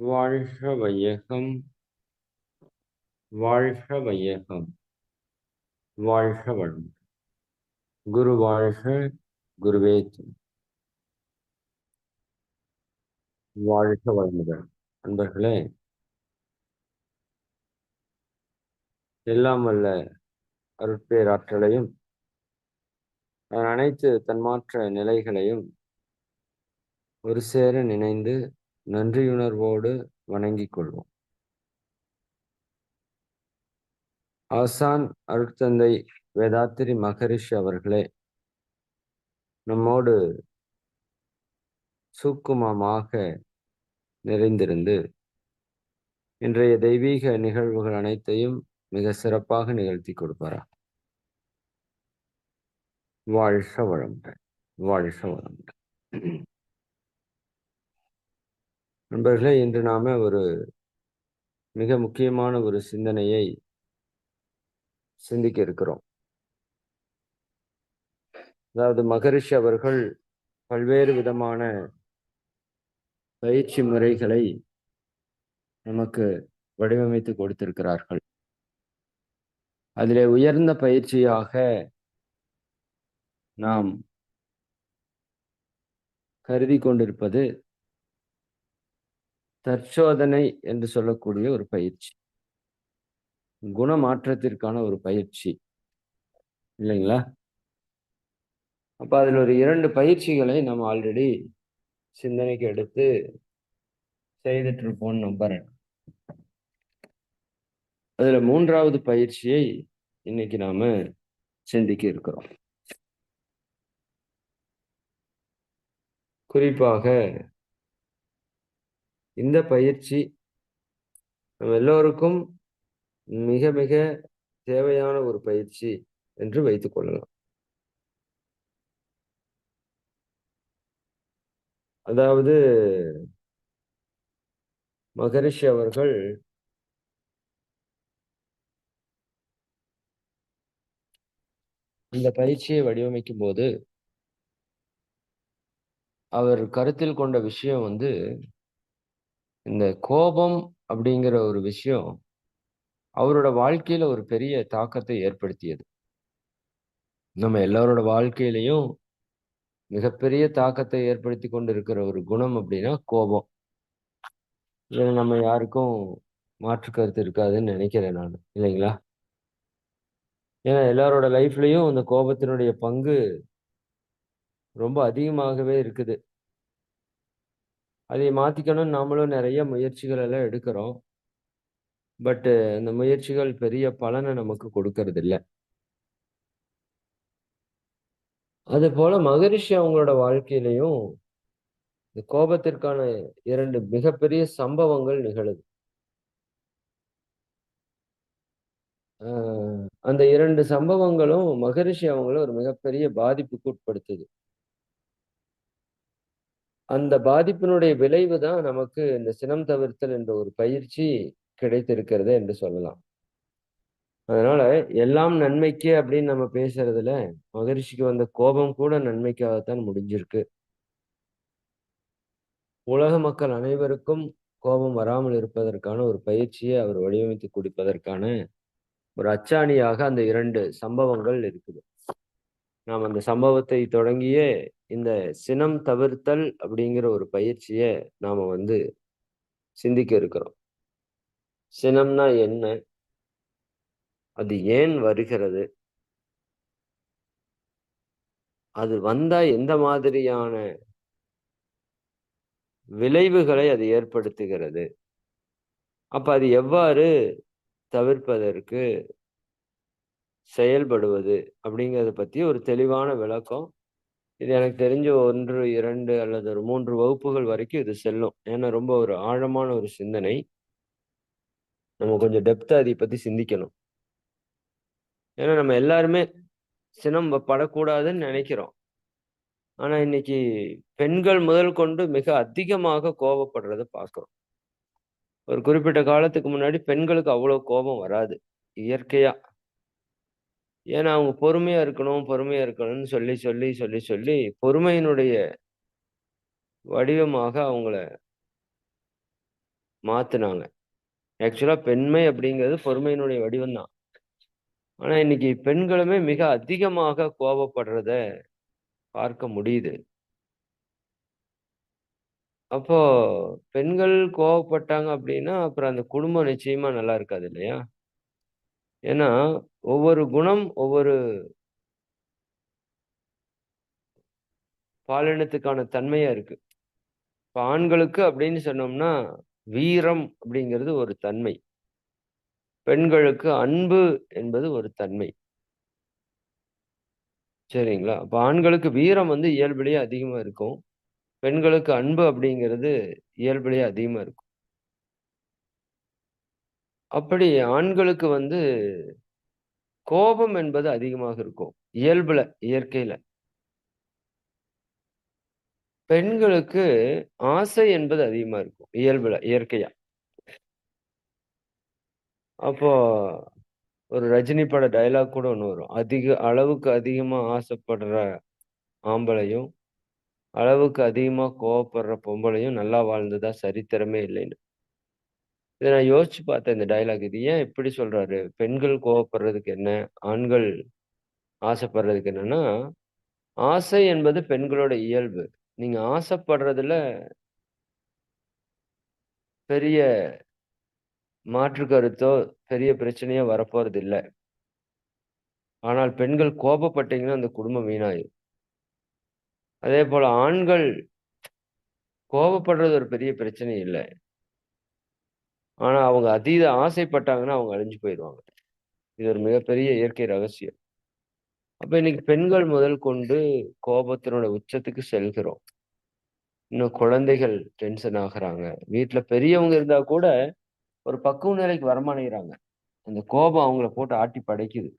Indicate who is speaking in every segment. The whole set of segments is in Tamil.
Speaker 1: வாழ்க வையகம் வாழ்க வையகம் வாழ்க வளம் குரு வாழ்க குருவே வாழ்க வளமுடன். அன்பர்களே எல்லாம் வல்ல அருட்பேராற்றலையும் அதன் அனைத்து தன்மாற்ற நிலைகளையும் ஒரு சேர நினைந்து நன்றியுணர்வோடு வணங்கிக் கொள்வோம். ஆசான் அருட்தந்தை வேதாத்திரி மகரிஷி அவர்களே நம்மோடு சூக்குமமாக நிறைந்திருந்து இன்றைய தெய்வீக நிகழ்வுகள் அனைத்தையும் மிக சிறப்பாக நிகழ்த்தி கொடுப்பாரா? வாழ்க வளமுடன் வாழ்க வளமுடன். நண்பர்களே இன்று நாம ஒரு மிக முக்கியமான ஒரு சிந்தனையை சிந்திக்க இருக்கிறோம். அதாவது மகரிஷி அவர்கள் பல்வேறு விதமான பயிற்சி முறைகளை நமக்கு வடிவமைத்து கொடுத்திருக்கிறார்கள். அதிலே உயர்ந்த பயிற்சியாக நாம் கருதி கொண்டிருப்பது தற்சோதனை என்று சொல்லக்கூடிய ஒரு பயிற்சி. குணமாற்றத்திற்கான ஒரு பயிற்சி. இல்லைங்களா? அப்போ அதில் ஒரு இரண்டு பயிற்சிகளை நம்ம ஆல்ரெடி சிந்தனைக்கு எடுத்து செய்துட்டு இருப்போம்னு நம்புறேன் அதுல மூன்றாவது பயிற்சியை இன்னைக்கு நாம சிந்திக்க இருக்கிறோம். குறிப்பாக இந்த பயிற்சி நம்ம எல்லோருக்கும் மிக மிக தேவையான ஒரு பயிற்சி என்று வைத்துக் கொள்ளலாம் அதாவது மகரிஷி அவர்கள் இந்த பயிற்சியை வடிவமைக்கும் போது அவர் கருத்தில் கொண்ட விஷயம் வந்து இந்த கோபம் அப்படிங்கிற ஒரு விஷயம் அவரோட வாழ்க்கையில ஒரு பெரிய தாக்கத்தை ஏற்படுத்தியது. நம்ம எல்லாரோட வாழ்க்கையிலையும் மிகப்பெரிய தாக்கத்தை ஏற்படுத்தி கொண்டு இருக்கிற ஒரு குணம் அப்படின்னா கோபம். இதில் நம்ம யாருக்கும் மாற்று கருத்து இருக்காதுன்னு நினைக்கிறேன் நான். இல்லைங்களா? ஏன்னா எல்லாரோட லைஃப்லயும் அந்த கோபத்தினுடைய பங்கு ரொம்ப அதிகமாகவே இருக்குது. அதை மாத்திக்கணும்னு நாமளும் நிறைய முயற்சிகள் எல்லாம் எடுக்கிறோம். பட்டு அந்த முயற்சிகள் பெரிய பலனை நமக்கு கொடுக்கறது இல்லை அது போல மகரிஷி அவங்களோட வாழ்க்கையிலையும் இந்த கோபத்திற்கான இரண்டு மிகப்பெரிய சம்பவங்கள் நிகழுது. ஆஹ் அந்த இரண்டு சம்பவங்களும் மகரிஷி அவங்கள ஒரு மிகப்பெரிய பாதிப்புக்கு உட்படுத்துது. அந்த பாதிப்பினுடைய விளைவு தான் நமக்கு இந்த சினம் தவிர்த்தல் என்ற ஒரு பயிற்சி கிடைத்திருக்கிறது என்று சொல்லலாம். அதனால எல்லாம் நன்மைக்கு அப்படின்னு நம்ம பேசுறதுல மகரிஷிக்கு வந்த கோபம் கூட நன்மைக்காகத்தான் முடிஞ்சிருக்கு. உலக மக்கள் அனைவருக்கும் கோபம் வராமல் இருப்பதற்கான ஒரு பயிற்சியை அவர் வடிவமைத்து கொடுப்பதற்கான ஒரு அச்சாணியாக அந்த இரண்டு சம்பவங்கள் இருக்குது. நாம் அந்த சம்பவத்தை தொடங்கியே இந்த சினம் தவிர்த்தல் அப்படிங்கிற ஒரு பயிற்சியை நாம வந்து சிந்திக்க இருக்கிறோம். சினம்னா என்ன? அது ஏன் வருகிறது? அது வந்தா எந்த மாதிரியான விளைவுகளை அது ஏற்படுத்துகிறது? அப்ப அது எவ்வாறு தவிர்ப்பதற்கு செயல்படுவது அப்படிங்கிறத பத்தி ஒரு தெளிவான விளக்கம். இது எனக்கு தெரிஞ்ச ஒன்று இரண்டு அல்லது ஒரு மூன்று வகுப்புகள் வரைக்கும் இது செல்லும். ஏன்னா ரொம்ப ஒரு ஆழமான ஒரு சிந்தனை. நம்ம கொஞ்சம் டெப்த்தாக அதை பத்தி சிந்திக்கணும். ஏன்னா நம்ம எல்லாருமே சினம் படக்கூடாதுன்னு நினைக்கிறோம். ஆனா இன்னைக்கு பெண்கள் முதல் கொண்டு மிக அதிகமாக கோபப்படுறத பார்க்குறோம். ஒரு குறிப்பிட்ட காலத்துக்கு முன்னாடி பெண்களுக்கு அவ்வளவு கோபம் வராது. இயற்கையா. ஏன்னா அவங்க பொறுமையா இருக்கணும் பொறுமையா இருக்கணும்னு சொல்லி சொல்லி சொல்லி சொல்லி பொறுமையினுடைய வடிவமாக அவங்கள மாத்துனாங்க. ஆக்சுவலா பெண்மை அப்படிங்கிறது பொறுமையினுடைய வடிவம் தான். ஆனா இன்னைக்கு பெண்களுமே மிக அதிகமாக கோபப்படுறத பார்க்க முடியுது. அப்போ பெண்கள் கோவப்பட்டாங்க அப்படின்னா, அப்புறம் அந்த குடும்பம் நிச்சயமா நல்லா இருக்காது இல்லையா? ஏன்னா, ஒவ்வொரு குணம் ஒவ்வொரு பாலினத்துக்கான தன்மையா இருக்கு. இப்போ ஆண்களுக்கு அப்படின்னு சொன்னோம்னா, வீரம் அப்படிங்கிறது ஒரு தன்மை. பெண்களுக்கு அன்பு என்பது ஒரு தன்மை. சரிங்களா? அப்போ ஆண்களுக்கு வீரம் வந்து இயல்பிலேயே அதிகமாக இருக்கும். பெண்களுக்கு அன்பு அப்படிங்கிறது இயல்பிலேயே அதிகமா இருக்கும். அப்படி ஆண்களுக்கு வந்து கோபம் என்பது அதிகமாக இருக்கும். இயல்புல, இயற்கையில. பெண்களுக்கு ஆசை என்பது அதிகமா இருக்கும். இயல்புல, இயற்கையா. அப்போ ஒரு ரஜினி பட டயலாக் கூட ஒன்று வரும். அதிக அளவுக்கு அதிகமா ஆசைப்படுற ஆம்பளையும், அளவுக்கு அதிகமா கோவப்படுற பொம்பளையும் நல்லா வாழ்ந்ததா சரித்திரமே இல்லைன்னு. இதை நான் யோசிச்சு பார்த்தேன் இந்த டயலாக். இது ஏன் இப்படி சொல்றாரு? பெண்கள் கோவப்படுறதுக்கு என்ன? ஆண்கள் ஆசைப்படுறதுக்கு என்னன்னா, ஆசை என்பது பெண்களோட இயல்பு. நீங்க ஆசைப்படுறதுல பெரிய மாற்று கருத்தோ, பெரிய பிரச்சனையோ வரப்போறது இல்லை ஆனால் பெண்கள் கோபப்பட்டீங்கன்னா, அந்த குடும்பம் வீணாயிரும். அதேபோல ஆண்கள் கோபப்படுறது ஒரு பெரிய பிரச்சனை இல்லை ஆனா அவங்க அதீத ஆசைப்பட்டாங்கன்னா, அவங்க அழிஞ்சு போயிடுவாங்க இது ஒரு மிகப்பெரிய இயற்கை ரகசியம். அப்ப இன்னைக்கு பெண்கள் முதல் கொண்டு கோபத்தினோட உச்சத்துக்கு செல்கிறோம். இன்னும் குழந்தைகள் டென்ஷன் ஆகுறாங்க. வீட்டுல பெரியவங்க இருந்தா கூட, ஒரு பக்குவ நிலைக்கு வரமாட்டேங்கிறாங்க. அந்த கோபம் அவங்கள போட்டு ஆட்டி படைக்குது.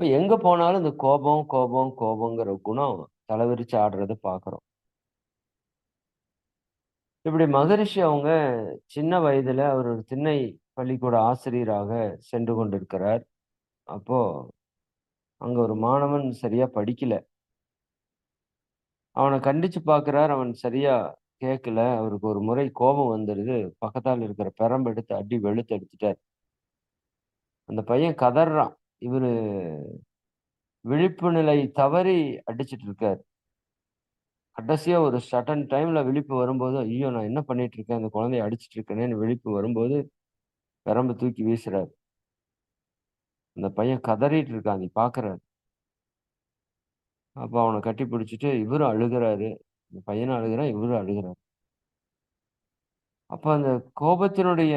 Speaker 1: இப்ப எங்க போனாலும் இந்த கோபம், கோபம், கோபங்கிற குணம் தலைவிரிச்சு ஆடுறத பாக்குறோம் இப்படி மகரிஷி அவங்க சின்ன வயதுல அவர் ஒரு திண்ணை பள்ளிக்கூட ஆசிரியராக சென்று கொண்டிருக்கிறார். அப்போ அங்க ஒரு மாணவன் சரியா படிக்கல. அவனை கண்டிச்சு பார்க்கிறார். அவன் சரியா கேட்கல. அவருக்கு ஒரு முறை கோபம் வந்துடுது பக்கத்தால இருக்கிற பெரம்பு எடுத்து அடி வெளுத்து எடுத்துட்டார். அந்த பையன் கதறான் இவரு விழிப்பு நிலை தவறி அடிச்சிட்டு இருக்காரு. கடைசியா ஒரு சடன் டைம்ல விழிப்பு வரும்போது, ஐயோ! நான் என்ன பண்ணிட்டு இருக்கேன்? அந்த குழந்தைய அடிச்சிட்டு இருக்கேனேன்னு விழிப்பு வரும்போது, பெரம்ப தூக்கி வீசுறாரு. அந்த பையன் கதறிட்டு இருக்கான். அதை பார்க்குறாரு. அப்போ அவனை கட்டி பிடிச்சிட்டு இவரும் அழுகுறாரு. இந்த பையனும் அழுகிறான் இவரும் அழுகிறாரு அப்ப அந்த கோபத்தினுடைய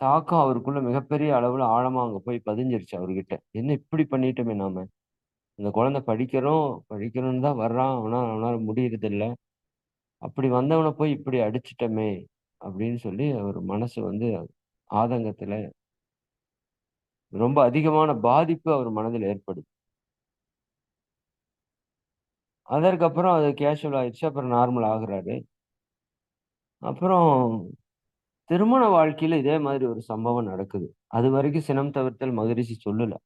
Speaker 1: தாக்கம் அவருக்குள்ள மிகப்பெரிய அளவுல ஆழமா அங்க போய் பதிஞ்சிருச்சு அவர்கிட்ட. என்ன இப்படி பண்ணிட்டோமே நாம? இந்த குழந்தை படிக்கிறோம், படிக்கணும்னு தான் வர்றான். ஆனா அவனால இல்லை அப்படி வந்தவன போய் இப்படி அடிச்சிட்டமே அப்படின்னு சொல்லி அவர் மனசு வந்து ஆதங்கத்துல ரொம்ப அதிகமான பாதிப்பு அவர் மனதில் ஏற்படுது. அதற்கப்புறம் அது கேஷுவல் ஆயிடுச்சு. அப்புறம் நார்மல் ஆகுறாரு. அப்புறம் திருமண வாழ்க்கையில இதே மாதிரி ஒரு சம்பவம் நடக்குது. அது வரைக்கும் சினம் தவிர்த்தல் மகரிஷி சொல்லலை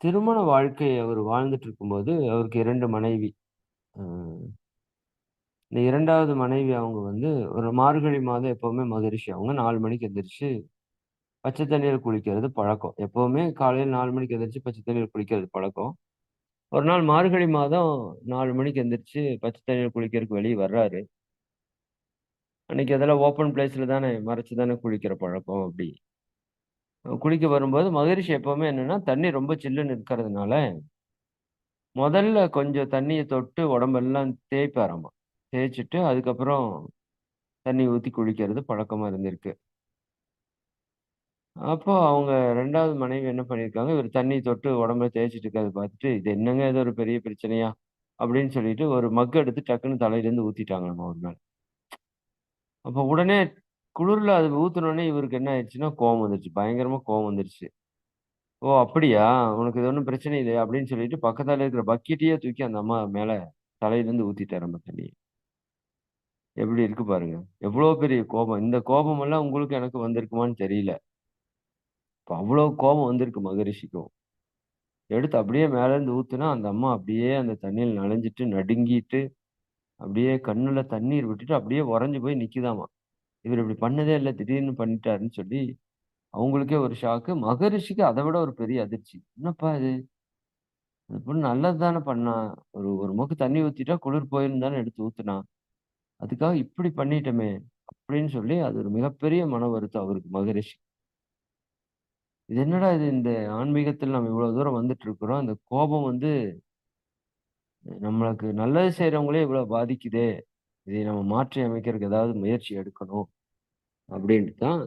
Speaker 1: திருமண வாழ்க்கை அவர் வாழ்ந்துட்டு இருக்கும்போது, அவருக்கு இரண்டு மனைவி. இந்த இரண்டாவது மனைவி அவங்க வந்து ஒரு மார்கழி மாதம் எப்பவுமே மகரிஷி அவங்க நாலு மணிக்கு எந்திரிச்சு பச்சை தண்ணியில் குளிக்கிறது பழக்கம். எப்பவுமே காலையில் நாலு மணிக்கு எந்திரிச்சு பச்சை தண்ணியில் குளிக்கிறது பழக்கம். ஒரு நாள் மார்கழி மாதம் நாலு மணிக்கு எந்திரிச்சு பச்சை தண்ணியில் குளிக்கிறதுக்கு வெளியே வர்றாரு. அன்னைக்கு அதெல்லாம் ஓப்பன் பிளேஸ்ல தானே மறைச்சு தானே குளிக்கிற பழக்கம் அப்படி. குளிக்க வரும்போது மகரிஷி எப்பவுமே என்னன்னா, தண்ணி ரொம்ப சில்லுன்னு இருக்கிறதுனால, முதல்ல கொஞ்சம் தண்ணிய தொட்டு உடம்பெல்லாம் தேய்ப்பாராமா. தேய்ச்சிட்டு அதுக்கப்புறம் தண்ணி ஊத்தி குளிக்கிறது பழக்கமா இருந்திருக்கு. அப்போ அவங்க ரெண்டாவது மனைவி என்ன பண்ணியிருக்காங்க, இவரு தண்ணி தொட்டு உடம்புல தேய்ச்சிட்டு இருக்கிறத பார்த்துட்டு, "இது என்னங்க ஏதோ ஒரு பெரிய பிரச்சனையா?" அப்படின்னு சொல்லிட்டு ஒரு மக் எடுத்து டக்குன்னு தலையிலேருந்து நம்ம ஒரு நாள் அப்போ உடனே குளிர்ல அது ஊத்துனோனே இவருக்கு என்ன ஆயிடுச்சுன்னா, கோவம் வந்துருச்சு. பயங்கரமா கோவம் வந்துருச்சு. "ஓ! அப்படியா? உனக்கு இது ஒன்றும் பிரச்சனை இல்லையா?" அப்படின்னு சொல்லிட்டு பக்கத்தால இருக்கிற பக்கெட்டையே தூக்கி அந்த அம்மா மேல தலையிலேருந்து ஊத்திட்டாராமா தண்ணி எப்படி இருக்கு பாருங்க. எவ்வளோ பெரிய கோபம். இந்த கோபம் எல்லாம் உங்களுக்கு எனக்கு வந்திருக்குமான்னு தெரியல. இப்போ அவ்வளோ கோபம் வந்திருக்கு மகரிஷிக்கும். எடுத்து அப்படியே மேலேருந்து ஊத்துனா, அந்த அம்மா அப்படியே அந்த தண்ணியில் நனைஞ்சிட்டு நடுங்கிட்டு, அப்படியே கண்ணுல தண்ணீர் விட்டுட்டு அப்படியே உறைஞ்சு போய் நிக்குதாமா. இவரு இப்படி பண்ணதே இல்ல. திடீர்னு பண்ணிட்டாருன்னு சொல்லி, அவங்களுக்கே ஒரு ஷாக்கு. மகரிஷிக்கு அதை விட ஒரு பெரிய அதிர்ச்சி. என்னப்பா இது? அந்த பொண்ணு நல்லது தானே பண்ணா. ஒரு ஒரு மொக்கு தண்ணி ஊத்திட்டா குளிர் போயிருந்தானே எடுத்து ஊத்துனா. அதுக்காக இப்படி பண்ணிட்டோமே! அப்படின்னு சொல்லி அது ஒரு மிகப்பெரிய மன வருத்தம் அவருக்கு மகரிஷி. இது என்னடா இது இந்த ஆன்மீகத்தில் நம்ம இவ்வளவு தூரம் வந்துட்டு இருக்கிறோம். இந்த கோபம் வந்து நம்மளுக்கு நல்லது செய்யறவங்களே இவ்வளவு பாதிக்குதே! இதை நம்ம மாற்றி அமைக்கிறதுக்கு ஏதாவது முயற்சி எடுக்கணும். அப்படின்ட்டு தான்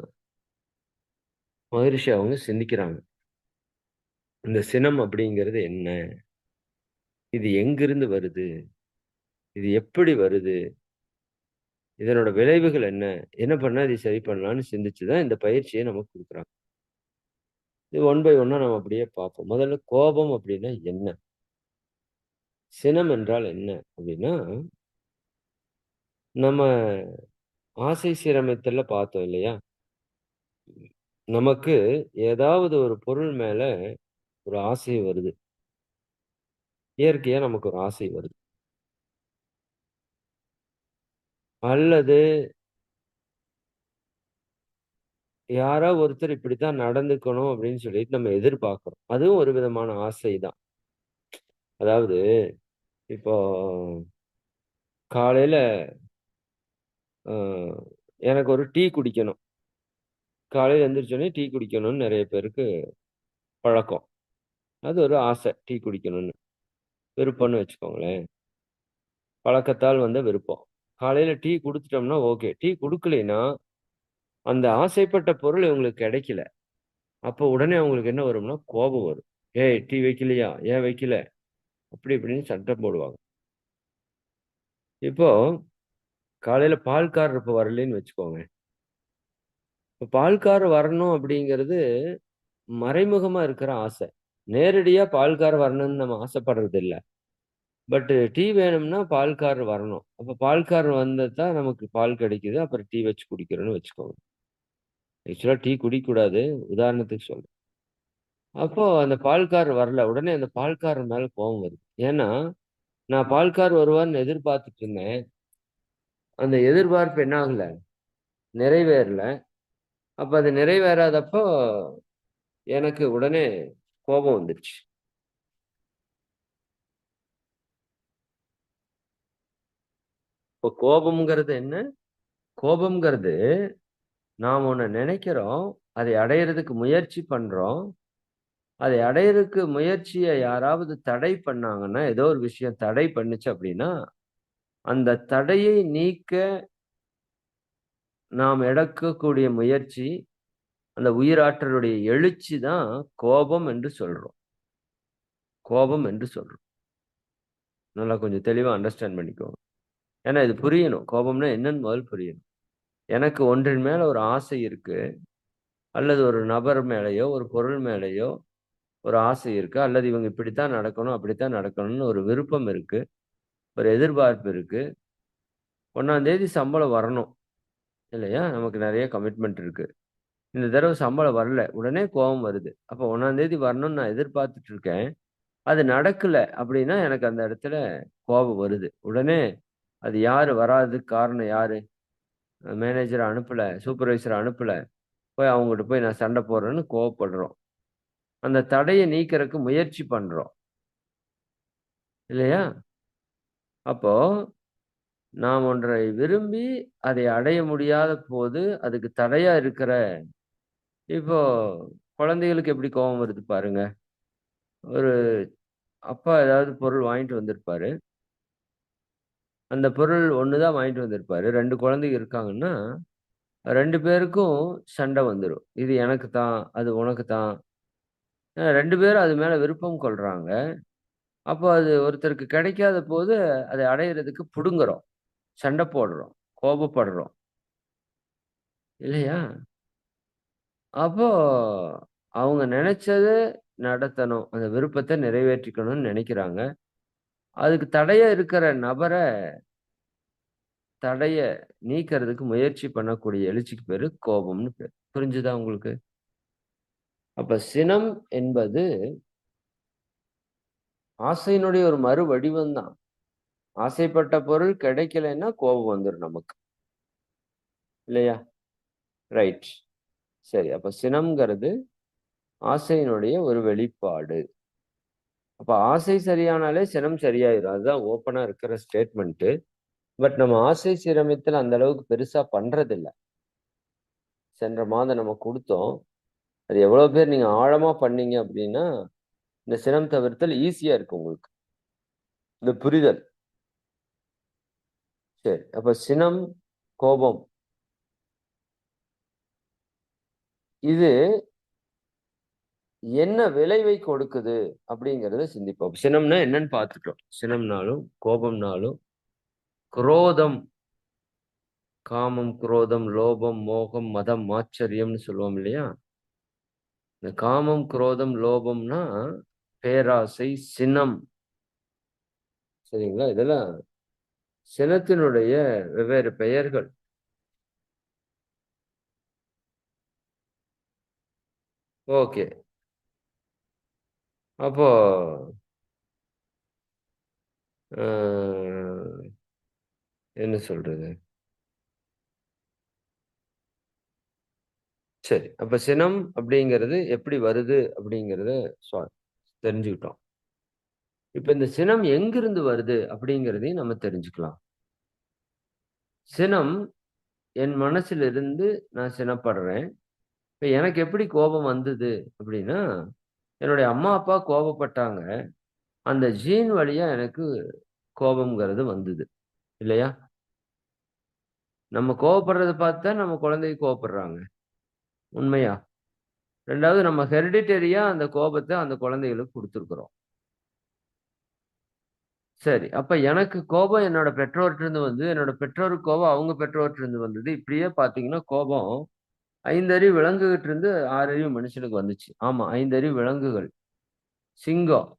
Speaker 1: மகரிஷி அவங்க சிந்திக்கிறாங்க. இந்த சினம் அப்படிங்கிறது என்ன? இது எங்கிருந்து வருது? இது எப்படி வருது? இதனோட விளைவுகள் என்ன? என்ன பண்ணால் இதை சரி பண்ணலான்னு சிந்திச்சு தான் இந்த பயிற்சியை நமக்கு கொடுக்குறாங்க இது ஒன் பை ஒன்னா நம்ம அப்படியே பார்ப்போம். முதல்ல கோபம் அப்படின்னா என்ன? சினம் என்றால் என்ன? அப்படின்னா நம்ம ஆசை சீரமைத்தல பார்த்தோம் இல்லையா? நமக்கு ஏதாவது ஒரு பொருள் மேல ஒரு ஆசை வருது. இயற்கையா நமக்கு ஒரு ஆசை வருது. அல்லது யாரோ ஒருத்தர் இப்படித்தான் நடந்துக்கணும் அப்படின்னு சொல்லிட்டு நம்ம எதிர்பார்க்கிறோம். அதுவும் ஒரு விதமான ஆசை தான். அதாவது இப்போ காலையில எனக்கு ஒரு டீ குடிக்கணும். காலையில் எந்திரிச்சோனே டீ குடிக்கணும்னு நிறைய பேருக்கு பழக்கம். அது ஒரு ஆசை. டீ குடிக்கணும்னு. விருப்பம்னு வச்சுக்கோங்களேன். பழக்கத்தால் வந்த விருப்பம். காலையில் டீ கொடுத்துட்டோம்னா ஓகே. டீ கொடுக்கலைன்னா அந்த ஆசைப்பட்ட பொருள் இவங்களுக்கு கிடைக்கல. அப்போ உடனே அவங்களுக்கு என்ன வரும்னா, கோபம் வரும். "ஏய் டீ வைக்கலையா? ஏன் வைக்கல?" அப்படி இப்படின்னு சட்டம் போடுவாங்க. இப்போ காலையில பால்காரர் இப்ப வரலைன்னு வச்சுக்கோங்க. இப்ப பால்கார் வரணும் அப்படிங்கிறது மறைமுகமா இருக்கிற ஆசை. நேரடியா பால்கார் வரணும்னு நம்ம ஆசைப்படுறது இல்லை பட்டு டீ வேணும்னா பால்கார் வரணும். அப்ப பால்கார் வந்தா தான் நமக்கு பால் கிடைக்குது. அப்புறம் டீ வச்சு குடிக்கிறோம்னு வச்சுக்கோங்க. ஆக்சுவலா டீ குடிக்கக்கூடாது. உதாரணத்துக்கு சொல்றேன். அப்போ அந்த பால்கார் வரல. உடனே அந்த பால்கார் மேல கோபம் வருது. ஏன்னா, நான் பால்கார் வருவான்னு எதிர்பார்த்துட்டு இருந்தேன். அந்த எதிர்பார்ப்பு என்ன ஆகல? நிறைவேறல. அப்ப அது நிறைவேறாதப்போ, எனக்கு உடனே கோபம் வந்துருச்சு. இப்போ கோபம்ங்கிறது என்ன? கோபம்ங்கிறது நாம் ஒன்று நினைக்கிறோம். அதை அடையறதுக்கு முயற்சி பண்றோம். அதை அடையறதுக்கு முயற்சிய யாராவது தடை பண்ணாங்கன்னா, ஏதோ ஒரு விஷயம் தடை பண்ணுச்சு அப்படின்னா, அந்த தடையை நீக்க நாம் எடுக்கக்கூடிய முயற்சி, அந்த உயிராற்றலுடைய எழுச்சி தான் கோபம் என்று சொல்றோம். கோபம் என்று சொல்றோம். நல்லா கொஞ்சம் தெளிவாக அண்டர்ஸ்டாண்ட் பண்ணிக்கோங்க. ஏன்னா இது புரியணும். கோபம்னா என்னன்னு முதல் புரியணும். எனக்கு ஒன்றின் மேல ஒரு ஆசை இருக்கு. அல்லது ஒரு நபர் மேலேயோ ஒரு பொருள் மேலேயோ ஒரு ஆசை இருக்கு. அல்லது இவங்க இப்படித்தான் நடக்கணும், அப்படித்தான் நடக்கணும்னு ஒரு விருப்பம் இருக்கு. ஒரு எதிர்பார்ப்பு இருக்குது ஒன்றாந்தேதி சம்பளம் வரணும். இல்லையா? நமக்கு நிறைய கமிட்மெண்ட் இருக்கு. இந்த தடவை சம்பளம் வரல. உடனே கோபம் வருது. அப்போ ஒன்றாந்தேதி வரணும்னு நான் எதிர்பார்த்துட்டு இருக்கேன். அது நடக்கல அப்படின்னா, எனக்கு அந்த இடத்துல கோபம் வருது. உடனே அது யாரு வராது காரணம் யார் மேனேஜரை அனுப்பல, சூப்பர்வைசரை அனுப்பல. போய் அவங்ககிட்ட போய் நான் சண்டை போடுறேன்னு கோவப்படுறோம். அந்த தடையை நீக்கிறதுக்கு முயற்சி பண்ணுறோம் இல்லையா? அப்போ நாம் ஒன்றை விரும்பி அதை அடைய முடியாத போது, அதுக்கு தடையா இருக்கிற இப்போ குழந்தைகளுக்கு எப்படி கோவம் வருது பாருங்க. ஒரு அப்பா ஏதாவது பொருள் வாங்கிட்டு வந்திருப்பாரு. அந்த பொருள் ஒன்று தான் வாங்கிட்டு வந்திருப்பாரு. ரெண்டு குழந்தைங்க இருக்காங்கன்னா, ரெண்டு பேருக்கும் சண்டை வந்துடும் இது எனக்கு தான், அது உனக்கு தான். ரெண்டு பேரும் அது மேலே விருப்பம் கொள்றாங்க. அப்போ அது ஒருத்தருக்கு கிடைக்காத போது, அதை அடையிறதுக்கு புடுங்குறோம். சண்டை போடுறோம். கோபப்படுறோம். இல்லையா? அப்போ அவங்க நினைச்சது நடத்தணும். அந்த விருப்பத்தை நிறைவேற்றிக்கணும்னு நினைக்கிறாங்க அதுக்கு தடைய இருக்கிற நபரை தடைய நீக்கிறதுக்கு முயற்சி பண்ணக்கூடிய எழுச்சிக்கு பேரு கோபம்னு பேர் புரிஞ்சுதா உங்களுக்கு? அப்ப சினம் என்பது ஆசையினுடைய ஒரு மறு வடிவம் தான். ஆசைப்பட்ட பொருள் கிடைக்கலைன்னா கோபம் வந்துடும் நமக்கு. இல்லையா? ரைட். சரி. அப்ப சினம்ங்கிறது ஆசையினுடைய ஒரு வெளிப்பாடு. அப்ப ஆசை சரியானாலே சினம் சரியாயிரும். அதுதான் ஓப்பனா இருக்கிற ஸ்டேட்மெண்ட்டு. பட் நம்ம ஆசை சிரமத்தில் அந்த அளவுக்கு பெருசா பண்றதில்ல. சென்ற மாதம் நம்ம கொடுத்தோம் அது எவ்வளோ பேர் நீங்க ஆழமா பண்ணீங்க அப்படின்னா, இந்த சினம் தவிர்த்தல் ஈஸியா இருக்கு உங்களுக்கு. இந்த புரிதல். சரி. அப்ப சினம், கோபம். இது என்ன விளைவை கொடுக்குது அப்படிங்கிறத சிந்திப்போம். சினம்னா என்னன்னு பார்த்துட்டோம். சினம்னாலும், கோபம்னாலும், குரோதம் காமம், குரோதம், லோபம், மோகம், மதம், ஆச்சரியம்னு சொல்லுவோம் இல்லையா? இந்த காமம், குரோதம், லோபம்னா பேராசை, சினம். சரிங்களா? இதெல்லாம் சினத்தினுடைய வெவ்வேறு பெயர்கள். ஓகே. அப்போ என்ன சொல்றது? சரி. அப்ப சினம் அப்படிங்கிறது எப்படி வருது அப்படிங்கிறத சாரி தெரிஞ்சுக்கிட்டோம். இப்ப இந்த சினம் எங்கிருந்து வருது அப்படிங்கிறதையும் நம்ம தெரிஞ்சுக்கலாம். சினம் என் மனசிலிருந்து நான் சினப்படுறேன். இப்ப எனக்கு எப்படி கோபம் வந்தது அப்படின்னா, என்னுடைய அம்மா, அப்பா கோபப்பட்டாங்க. அந்த ஜீன் வழியா எனக்கு கோபம்ங்கிறது வந்தது. இல்லையா? நம்ம கோவப்படுறத பார்த்தா நம்ம குழந்தைக்கு கோவப்படுறாங்க. உண்மையா? ரெண்டாவது நம்ம ஹெரிடிட்டரியா அந்த கோபத்தை அந்த குழந்தைகளுக்கு கொடுத்துருக்குறோம் சரி. அப்ப எனக்கு கோபம் என்னோட பெற்றோர்ட்டருந்து வந்து என்னோட பெற்றோருக்கு கோபம் அவங்க பெற்றோர்ட்டருந்து வந்தது. இப்படியே பார்த்தீங்கன்னா, கோபம் ஐந்தறிவு விலங்குகிட்ட இருந்து ஆறறிவு மனுஷனுக்கு வந்துச்சு. ஆமா. ஐந்தறிவு விலங்குகள். சிங்கம்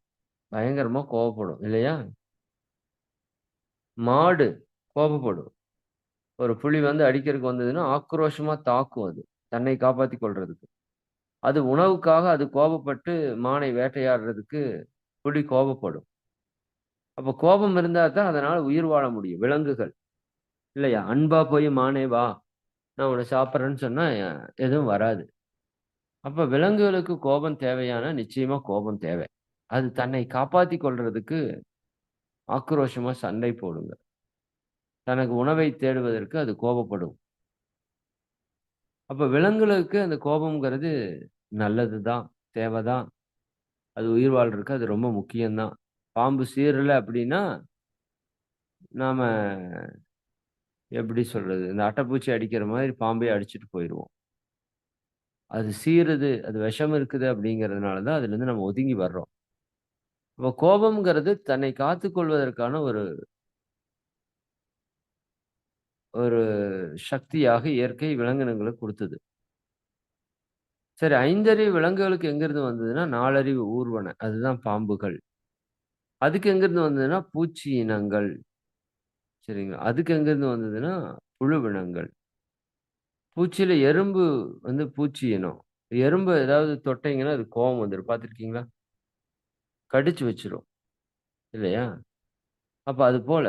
Speaker 1: பயங்கரமா கோபப்படும் இல்லையா? மாடு கோபப்படும். ஒரு புலி வந்து அடிக்கிறதுக்கு வந்ததுன்னா, ஆக்ரோஷமா தாக்கும் அது. தன்னை காப்பாத்தி கொள்றதுக்கு. அது உணவுக்காக அது கோபப்பட்டு மானை வேட்டையாடுறதுக்கு புலி கோபப்படும். அப்போ கோபம் இருந்தால் தான் அதனால் உயிர் வாழ முடியும். விலங்குகள். இல்லையா? அன்பா போய் மானே வா! நான் உன்ன சாப்பிட்றேன்னு சொன்னால் எதுவும் வராது. அப்போ விலங்குகளுக்கு கோபம் தேவையான நிச்சயமா கோபம் தேவை. அது தன்னை காப்பாற்றி கொள்றதுக்கு ஆக்ரோஷமாக சண்டை போடுங்க. தனக்கு உணவை தேடுவதற்கு அது கோபப்படும். அப்போ விலங்குகளுக்கு அந்த கோபம்ங்கிறது நல்லது தான். தேவை தான். அது உயிர் வாழ்றதுக்கு அது ரொம்ப முக்கியம் தான். பாம்பு சீரலை அப்படின்னா நாம் எப்படி சொல்கிறது இந்த அட்டைப்பூச்சி அடிக்கிற மாதிரி பாம்பே அடிச்சுட்டு போயிடுவோம் அது சீருது அது விஷம் இருக்குது அப்படிங்கிறதுனால தான் அதுலேருந்து நம்ம ஒதுங்கி வர்றோம். இப்போ கோபம்ங்கிறது தன்னை காத்துக்கொள்வதற்கான ஒரு ஒரு சக்தியாக இயற்கை விலங்கினங்களுக்கு கொடுத்தது சரி ஐந்தறிவு விலங்குகளுக்கு எங்கிருந்து வந்ததுன்னா, நாலறிவு ஊர்வன. அதுதான் பாம்புகள். அதுக்கு எங்கிருந்து வந்ததுன்னா, பூச்சி இனங்கள். சரிங்களா? அதுக்கு எங்கிருந்து வந்ததுன்னா, புழுவினங்கள். பூச்சியில எறும்பு வந்து பூச்சி இனம். எறும்பு ஏதாவது தொட்டீங்கன்னா, அது கோவம் வந்துடும் பார்த்துருக்கீங்களா? கடிச்சு வச்சிடும் இல்லையா? அப்போ அது போல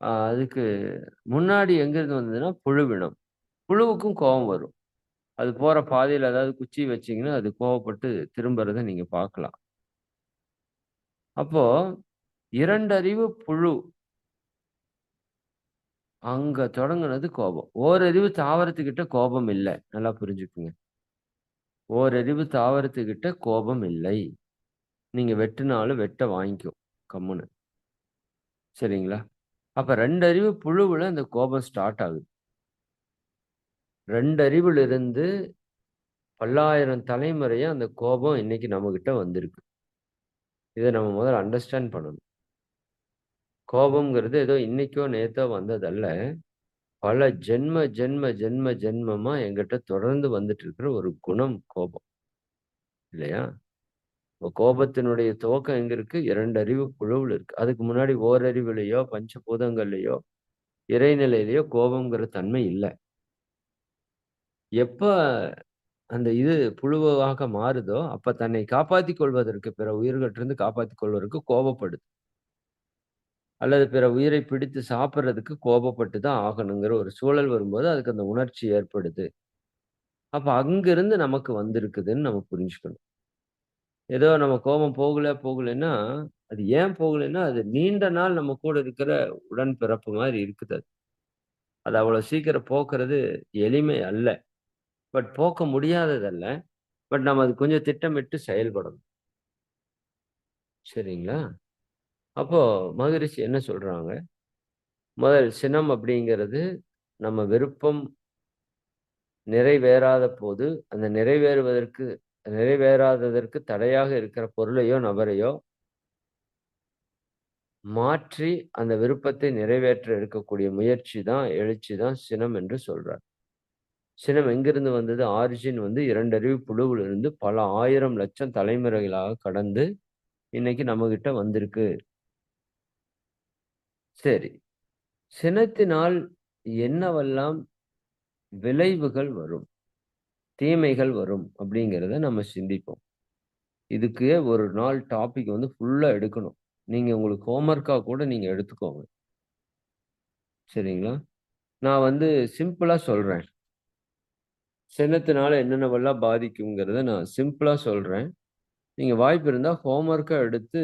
Speaker 1: அதுக்கு முன்னாடி எங்கிருந்து வந்ததுன்னா, புழுவினம். புழுவுக்கும் கோவம் வரும். அது போற பாதையில ஏதாவது குச்சி வச்சீங்கன்னா, அது கோவப்பட்டு திரும்புறத நீங்க பார்க்கலாம். அப்போ 2 அறிவு புழு. அங்க தொடங்குனது கோபம். ஓரறிவு தாவரத்துக்கிட்ட கோபம் இல்லை நல்லா புரிஞ்சுக்குங்க. ஓரறிவு தாவரத்துக்கிட்ட கோபம் இல்லை. நீங்க வெட்டுனாலும் வெட்ட வாங்கிக்கும். கம்முன்னு சரிங்களா? அப்ப ரெண்டு அறிவு புழுவுல அந்த கோபம் ஸ்டார்ட் ஆகுது. 2 அறிவிலிருந்து பல்லாயிரம் தலைமுறையும் அந்த கோபம் இன்னைக்கு நம்மகிட்ட வந்திருக்கு. இதை நம்ம முதல்ல அண்டர்ஸ்டாண்ட் பண்ணணும். கோபம்ங்கிறது ஏதோ இன்னைக்கோ, நேத்தோ வந்ததல்ல. பல ஜென்ம, ஜென்ம, ஜென்ம, ஜென்மமா எங்கிட்ட தொடர்ந்து வந்துட்டு இருக்கிற ஒரு குணம் கோபம். இல்லையா? கோபத்தினுடைய துவக்கம் எங்க இருக்கு? இரண்டு அறிவு குழுவில் இருக்கு. அதுக்கு முன்னாடி ஓரறிவுலையோ பஞ்சபூதங்கள்லையோ இறைநிலையிலையோ கோபம்ங்கிற தன்மை இல்லை எப்ப அந்த இது புழுவாக மாறுதோ, அப்ப தன்னை காப்பாத்திக் கொள்வதற்கு பிற உயிர்கள்ட்டருந்து காப்பாத்திக் கொள்வதற்கு கோபப்படுது. அல்லது பிற உயிரை பிடித்து சாப்பிடுறதுக்கு கோபப்பட்டு தான் ஆகணுங்கிற ஒரு சூழல் வரும்போது, அதுக்கு அந்த உணர்ச்சி ஏற்படுது. அப்ப அங்கிருந்து நமக்கு வந்திருக்குதுன்னு நம்ம புரிஞ்சுக்கணும். ஏதோ நம்ம கோபம் போகல, போகலைன்னா, அது ஏன் போகலைன்னா, அது நீண்ட நாள் நம்ம கூட இருக்கிற உடன்பிறப்பு மாதிரி இருக்குது அது. அது அவ்வளவு சீக்கிரம் போக்குறது எளிமை அல்ல. பட் போக்க முடியாதது அல்ல. பட் நம்ம அது கொஞ்சம் திட்டமிட்டு செயல்படணும். சரிங்களா? அப்போ மகரிஷி என்ன சொல்றாங்க? முதல் சினம் அப்படிங்கிறது நம்ம விருப்பம் நிறைவேறாத போது, அந்த நிறைவேறுவதற்கு நிறைவேறாததற்கு தடையாக இருக்கிற பொருளையோ, நபரையோ மாற்றி அந்த விருப்பத்தை நிறைவேற்ற எடுக்கக்கூடிய முயற்சி தான், எழுச்சி தான் சினம் என்று சொல்றார். சினம் எங்கிருந்து வந்தது? ஆரிஜின் வந்து 2 அறிவு புழுவிலிருந்து பல ஆயிரம் லட்சம் தலைமுறைகளாக கடந்து, இன்னைக்கு நம்மகிட்ட வந்திருக்கு. சரி. சினத்தினால் என்னவெல்லாம் விளைவுகள் வரும்? தீமைகள் வரும் அப்படிங்கிறத நம்ம சிந்திப்போம். இதுக்கு ஒரு நாள் டாபிக் வந்து ஃபுல்லா எடுக்கணும். நீங்க உங்களுக்கு ஹோம்ஒர்க்காக கூட நீங்க எடுத்துக்கோங்க. சரிங்களா? நான் வந்து சிம்பிளா சொல்றேன். சினத்தினால என்னென்னவெல்லாம் பாதிக்குங்கிறத நான் சிம்பிளாக சொல்கிறேன் நீங்கள் வாய்ப்பு இருந்தால் ஹோம்ஒர்க்காக எடுத்து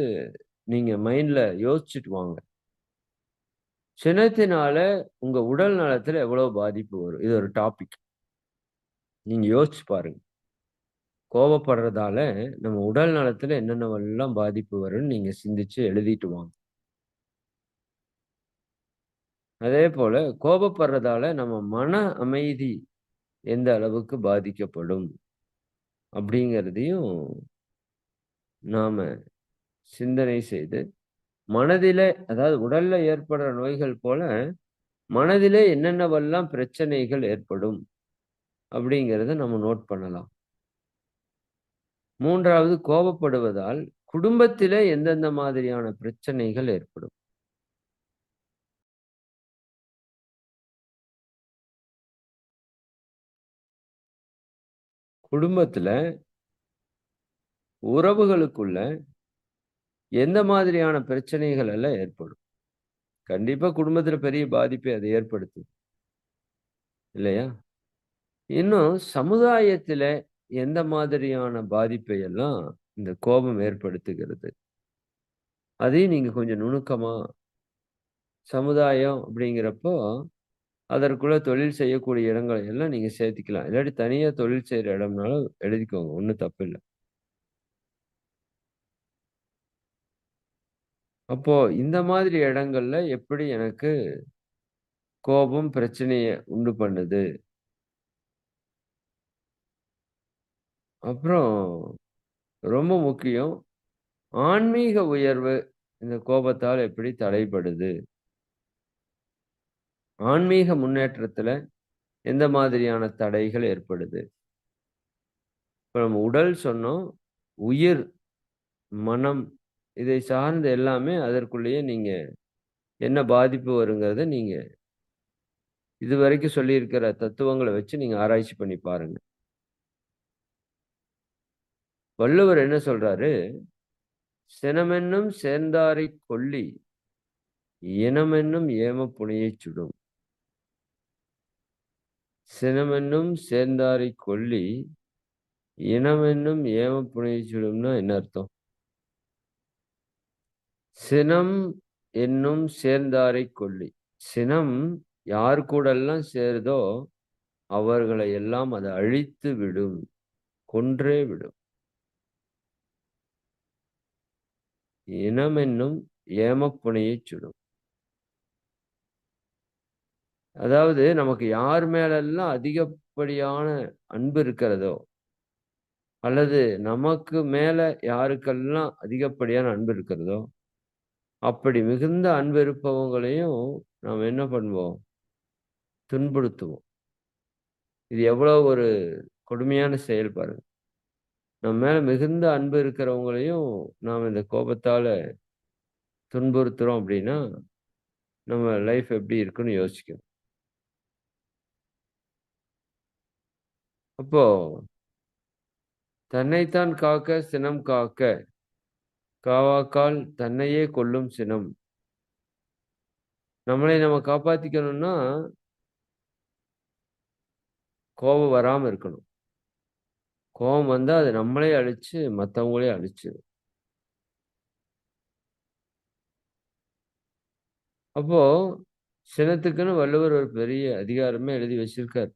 Speaker 1: நீங்கள் மைண்டில் யோசிச்சுட்டு வாங்க. சினத்தினால உங்கள் உடல் நலத்தில் எவ்வளோ பாதிப்பு வரும்? இது ஒரு டாபிக். நீங்கள் யோசிச்சு பாருங்க. கோபப்படுறதால நம்ம உடல் நலத்தில் என்னென்னவெல்லாம் பாதிப்பு வரும்னு நீங்கள் சிந்திச்சு எழுதிட்டு வாங்க. அதே போல கோபப்படுறதால நம்ம மன அமைதி எந்த அளவுக்கு பாதிக்கப்படும்? அப்படிங்கிறதையும் நாம சிந்தனை செய்து, மனதில அதாவது உடல்ல ஏற்படுற நோய்கள் போல, மனதிலே என்னென்னவெல்லாம் பிரச்சனைகள் ஏற்படும்? அப்படிங்கிறத நம்ம நோட் பண்ணலாம். மூன்றாவது கோபப்படுவதால் குடும்பத்திலே எந்தெந்த மாதிரியான பிரச்சனைகள் ஏற்படும்? குடும்பத்துல உறவுகளுக்குள்ள எந்த மாதிரியான பிரச்சனைகள் எல்லாம் ஏற்படும்? கண்டிப்பா குடும்பத்துல பெரிய பாதிப்பை அது ஏற்படுத்தும். இல்லையா? இன்னும் சமுதாயத்துல எந்த மாதிரியான பாதிப்பை எல்லாம் இந்த கோபம் ஏற்படுத்துகிறது? அதையும் நீங்க கொஞ்சம் நுணுக்கமா சமுதாயம் அப்படிங்கிறப்போ, அதற்குள்ள தொழில் செய்யக்கூடிய இடங்களை எல்லாம் நீங்க சேர்த்துக்கலாம். இல்லாட்டி தனியா தொழில் செய்கிற இடம்னாலும் எழுதிக்கோங்க. ஒன்றும் தப்பு இல்லை அப்போ இந்த மாதிரி இடங்கள்ல எப்படி எனக்கு கோபம் பிரச்சனையை உண்டு பண்ணுது? அப்புறம் ரொம்ப முக்கியம், ஆன்மீக உயர்வு இந்த கோபத்தால் எப்படி தடைபடுது? ஆன்மீக முன்னேற்றத்துல எந்த மாதிரியான தடைகள் ஏற்படுது? இப்போ நம்ம உடல் சொன்னோம். உயிர், மனம் இதை சார்ந்த எல்லாமே அதற்குள்ளேயே நீங்க என்ன பாதிப்பு வருங்கிறத நீங்க இதுவரைக்கும் சொல்லியிருக்கிற தத்துவங்களை வச்சு நீங்க ஆராய்ச்சி பண்ணி பாருங்க. வள்ளுவர் என்ன சொல்றாரு? "சினமென்னும் சேர்ந்தாரை கொல்லி, இனமென்னும் ஏம புனையைச் சுடும்." சினமென்னும் சேர்ந்தாரை கொல்லி, இனமென்னும் ஏம புனையைச் சுடும்னா என்ன அர்த்தம்? சினம் என்னும் சேர்ந்தாரை கொல்லி. சினம் யார் கூடெல்லாம் சேருதோ, அவர்களை எல்லாம் அதை அழித்து விடும். கொன்றே விடும். இனமென்னும் ஏமப்புனையைச் சுடும். அதாவது நமக்கு யார் மேலெல்லாம் அதிகப்படியான அன்பு இருக்கிறதோ, அல்லது நமக்கு மேல யாருக்கெல்லாம் அதிகப்படியான அன்பு இருக்கிறதோ, அப்படி மிகுந்த அன்பு இருப்பவங்களையும் நாம் என்ன பண்ணுவோம்? துன்புறுத்துவோம். இது எவ்வளோ ஒரு கொடுமையான செயல் பாருங்க. நம்ம மேல மிகுந்த அன்பு இருக்கிறவங்களையும் நாம் இந்த கோபத்தால துன்புறுத்துறோம் அப்படின்னா, நம்ம லைஃப் எப்படி இருக்குன்னு யோசிக்கணும். அப்போ தன்னைத்தான் காக்க சினம் காக்க, காவாக்கால் தன்னையே கொல்லும் சினம். நம்மளை நம்ம காப்பாத்திக்கணும்னா கோபம் வராம இருக்கணும். கோபம் வந்தா அது நம்மளே அழிச்சு, மற்றவங்களே அழிச்சிடும் அப்போ சினத்துக்குன்னு வள்ளுவர் ஒரு பெரிய அதிகாரமே எழுதி வச்சிருக்கார்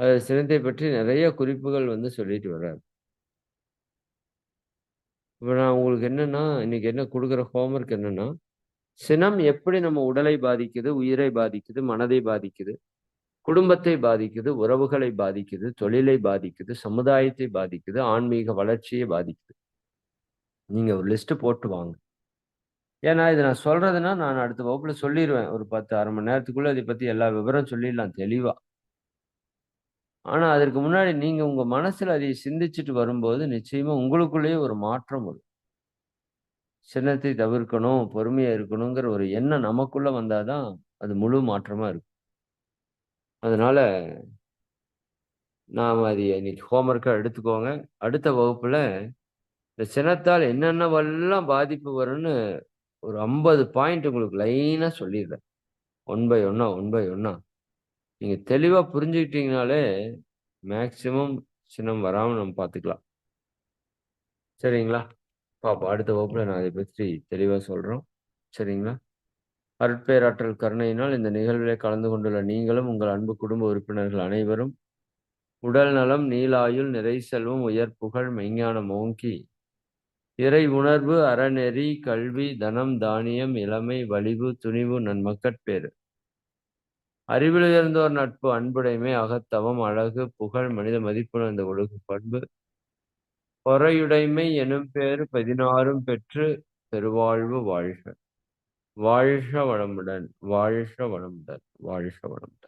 Speaker 1: அது சினத்தை பற்றி நிறைய குறிப்புகள் வந்து சொல்லிட்டு வர்றார் இப்போ நான் உங்களுக்கு என்னன்னா, இன்னைக்கு என்ன கொடுக்குற ஹோம்ஒர்க் என்னன்னா, சினம் எப்படி நம்ம உடலை பாதிக்குது, உயிரை பாதிக்குது, மனதை பாதிக்குது, குடும்பத்தை பாதிக்குது, உறவுகளை பாதிக்குது, தொழிலை பாதிக்குது, சமுதாயத்தை பாதிக்குது, ஆன்மீக வளர்ச்சியை பாதிக்குது. நீங்க ஒரு லிஸ்ட்டு போட்டு வாங்க. ஏன்னா, இதை நான் சொல்றதுன்னா, நான் அடுத்த வகுப்புல சொல்லிருவேன். ஒரு 10, 1/2 மணி நேரத்துக்குள்ளே இதை பற்றி எல்லா விவரம் சொல்லிடலாம் தெளிவாக ஆனால் அதற்கு முன்னாடி நீங்கள் உங்கள் மனசில் அதை சிந்திச்சுட்டு வரும்போது, நிச்சயமாக உங்களுக்குள்ளேயே ஒரு மாற்றம் வரும். சின்னத்தை தவிர்க்கணும், பொறுமையாக இருக்கணுங்கிற ஒரு எண்ணம் நமக்குள்ளே வந்தால் தான், அது முழு மாற்றமாக இருக்கும். அதனால் நாம் அது இன்னைக்கு ஹோம்ஒர்க்காக எடுத்துக்கோங்க. அடுத்த வகுப்பில் இந்த சினத்தால் என்னென்னவெல்லாம் பாதிப்பு வரும்னு ஒரு 50 பாயிண்ட் உங்களுக்கு லைனாக சொல்லிடுறேன். ஒன் பை ஒன்னா, ஒன் பை ஒன்னா. நீங்க தெளிவா புரிஞ்சுக்கிட்டீங்கனாலே, மேக்ஸிமம் சின்னம் வராம நம்ம பார்த்துக்கலாம். சரிங்களா? பாப்போம். அடுத்த வகுப்புல நான் அதை பற்றி தெளிவா சொல்றோம். சரிங்களா? அருட்பேராற்றல் கருணையினால் இந்த நிகழ்விலே கலந்து கொண்டுள்ள நீங்களும், உங்கள் அன்பு குடும்ப உறுப்பினர்கள் அனைவரும், உடல் நலம், நீலாயுள் நிறை செல்வம், உயர் புகழ், மெய்ஞானம் ஓங்கி, இறை உணர்வு, அறநெறி, கல்வி, தனம், தானியம், இளமை, வலிவு, துணிவு, நன்மக்கட்பேறு. அறிவில் நட்பு, அன்புடைமை, அகத்தவம், அழகு, புகழ், மனித மதிப்புணர்ந்த ஒழுகு பண்பு, பொறையுடைமை எனும் பேறு பதினாறும் பெற்று பெருவாழ்வு வாழ்க! வாழ்க வளமுடன்! வாழ்க வளமுடன்! வாழ்க வளமுடன்!